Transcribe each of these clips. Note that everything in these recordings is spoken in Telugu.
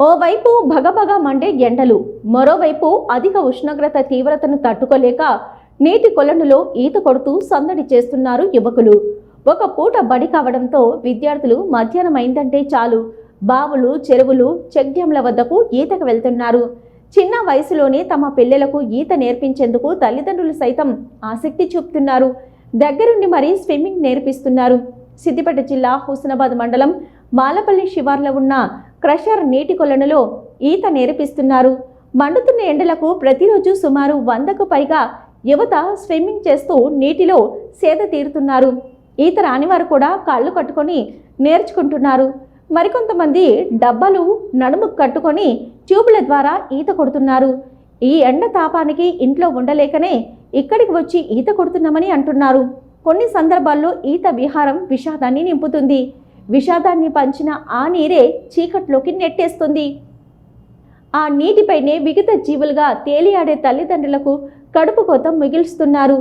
ఓవైపు భగభగ మండే ఎండలు మరోవైపు అధిక ఉష్ణోగ్రత తీవ్రతను తట్టుకోలేక నీటి కొలనులో ఈత కొడుతూ సందడి చేస్తున్నారు యువకులు. ఒక పూట బడి కావడంతో విద్యార్థులు మధ్యాహ్నం అయిందంటే చాలు. బావులు చెరువులు చెక్ డ్యాంల వద్దకు ఈతకు వెళ్తున్నారు. చిన్న వయసులోనే తమ పిల్లలకు ఈత నేర్పించేందుకు తల్లిదండ్రులు సైతం ఆసక్తి చూపుతున్నారు. దగ్గరుండి మరీ స్విమ్మింగ్ నేర్పిస్తున్నారు. సిద్దిపేట జిల్లా హుస్నాబాద్ మండలం మాలపల్లి శివార్లో ఉన్న క్రషర్ నీటి కొలనులో ఈత నేర్పిస్తున్నారు. మండుతున్న ఎండలకు ప్రతిరోజు సుమారు వందకు పైగా యువత స్విమ్మింగ్ చేస్తూ నీటిలో సేద తీరుతున్నారు. ఈత రానివారు కూడా కాళ్ళు కట్టుకొని నేర్చుకుంటున్నారు. మరికొంతమంది డబ్బాలు నడుము కట్టుకొని ట్యూబుల ద్వారా ఈత కొడుతున్నారు. ఈ ఎండ తాపానికి ఇంట్లో ఉండలేకనే ఇక్కడికి వచ్చి ఈత కొడుతున్నామని అంటున్నారు. కొన్ని సందర్భాల్లో ఈత విహారం విషాదాన్ని నింపుతుంది. విషాదాన్ని పంచిన ఆ నీరే చీకట్లోకి నెట్టేస్తుంది. ఆ నీటిపైనే విగత జీవులుగా తేలియాడే తల్లిదండ్రులకు కడుపు కోత మిగిల్స్తున్నారు.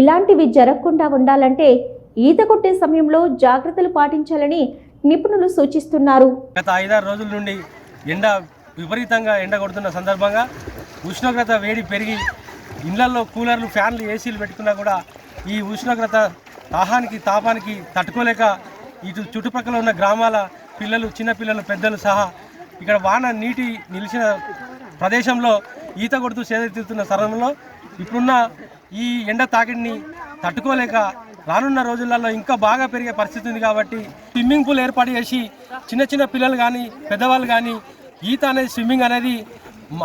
ఇలాంటివి జరగకుండా ఉండాలంటే ఈత కొట్టే సమయంలో జాగ్రత్తలు పాటించాలని నిపుణులు సూచిస్తున్నారు. గత ఐదారు రోజుల నుండి ఎండ విపరీతంగా ఎండ కొడుతున్న సందర్భంగా ఉష్ణోగ్రత వేడి పెరిగి ఇళ్ళలో కూలర్లు ఫ్యాన్లు ఏసీలు పెట్టుకున్నా కూడా ఈ ఉష్ణోగ్రత దాహానికి తాపానికి తట్టుకోలేక ఇటు చుట్టుపక్కల ఉన్న గ్రామాల పిల్లలు చిన్నపిల్లలు పెద్దలు సహా ఇక్కడ వాన నీటి నిలిచిన ప్రదేశంలో ఈత కొడుతూ సేదతీరుతున్న తరుణంలో ఇప్పుడున్న ఈ ఎండ తాకిడిని తట్టుకోలేక రానున్న రోజులలో ఇంకా బాగా పెరిగే పరిస్థితి ఉంది కాబట్టి స్విమ్మింగ్ పూల్ ఏర్పాటు చేసి చిన్న చిన్న పిల్లలు కానీ పెద్దవాళ్ళు కానీ ఈత అనేది స్విమ్మింగ్ అనేది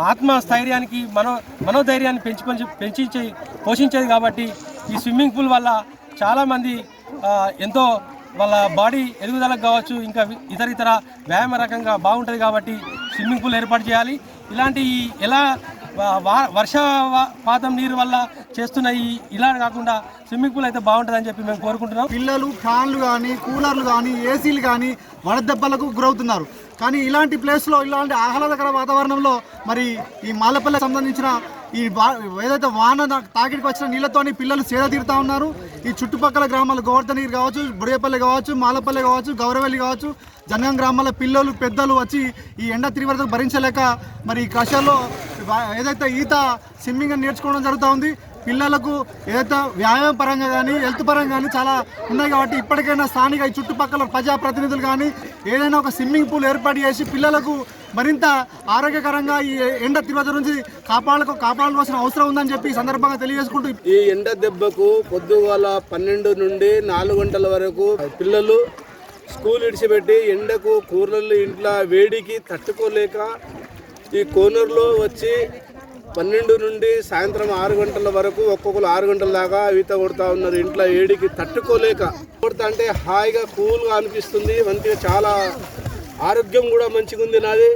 ఆత్మ స్థైర్యానికి మనో మనోధైర్యాన్ని పెంచి పెంచి పెంచి పోషించేది కాబట్టి ఈ స్విమ్మింగ్ పూల్ వల్ల చాలామంది ఎంతో వాళ్ళ బాడీ ఎదుగుదలకు కావచ్చు ఇంకా ఇతర ఇతర వ్యాయామ రకంగా బాగుంటుంది కాబట్టి స్విమ్మింగ్ పూల్ ఏర్పాటు చేయాలి. ఇలాంటి ఎలా వా- వర్షపాతం నీరు వల్ల చేస్తున్న ఈ ఇలా కాకుండా స్విమ్మింగ్ పూల్ అయితే బాగుంటుందని చెప్పి మేము కోరుకుంటున్నాం. పిల్లలు ఫ్యాన్లు కానీ కూలర్లు కానీ ఏసీలు కానీ వడదెబ్బలకు గురవుతున్నారు. కానీ ఇలాంటి ప్లేస్లో ఇలాంటి ఆహ్లాదకర వాతావరణంలో మరి ఈ మాలపల్లె సంబంధించిన ఈ ఏదైతే వాన తాకిడికి వచ్చిన నీళ్ళతోని పిల్లలు సేద తీరుతా ఉన్నారు. ఈ చుట్టుపక్కల గ్రామాలు గోవర్ధనగిరి కావచ్చు బుడియపల్లి కావచ్చు మాలపల్లి కావచ్చు గౌరవల్లి కావచ్చు జంగం గ్రామాల పిల్లలు పెద్దలు వచ్చి ఈ ఎండ తీవ్రత భరించలేక మరి ఈ కషాల్లో ఏదైతే ఈత స్విమ్మింగ్ అని నేర్చుకోవడం జరుగుతూ ఉంది. పిల్లలకు ఏదైతే వ్యాయామ పరంగా కానీ హెల్త్ పరంగా కానీ చాలా ఉన్నాయి కాబట్టి ఇప్పటికైనా స్థానిక ఈ చుట్టుపక్కల ప్రజాప్రతినిధులు కానీ ఏదైనా ఒక స్విమ్మింగ్ పూల్ ఏర్పాటు చేసి పిల్లలకు మరింత ఆరోగ్యకరంగా ఈ ఎండ తీవ్రత నుంచి కాపాడకు కాపాడాల్సిన అవసరం ఉందని చెప్పి సందర్భంగా తెలియజేసుకుంటూ ఈ ఎండ దెబ్బకు పొద్దుగాల పన్నెండు నుండి నాలుగు గంటల వరకు పిల్లలు స్కూల్ ఇడిచిపెట్టి ఎండకు కూరలు ఇంట్లో వేడికి తట్టుకోలేక ఈ కోనర్లో వచ్చి పన్నెండు నుండి సాయంత్రం ఆరు గంటల వరకు ఒక్కొక్కరు ఆరు గంటల దాకా ఈత కొడుతూ ఉన్నారు. ఇంట్లో ఏడికి తట్టుకోలేక. కొడతా అంటే హాయిగా కూల్గా అనిపిస్తుంది. మంచిగా చాలా ఆరోగ్యం కూడా మంచిగా ఉంది నాది.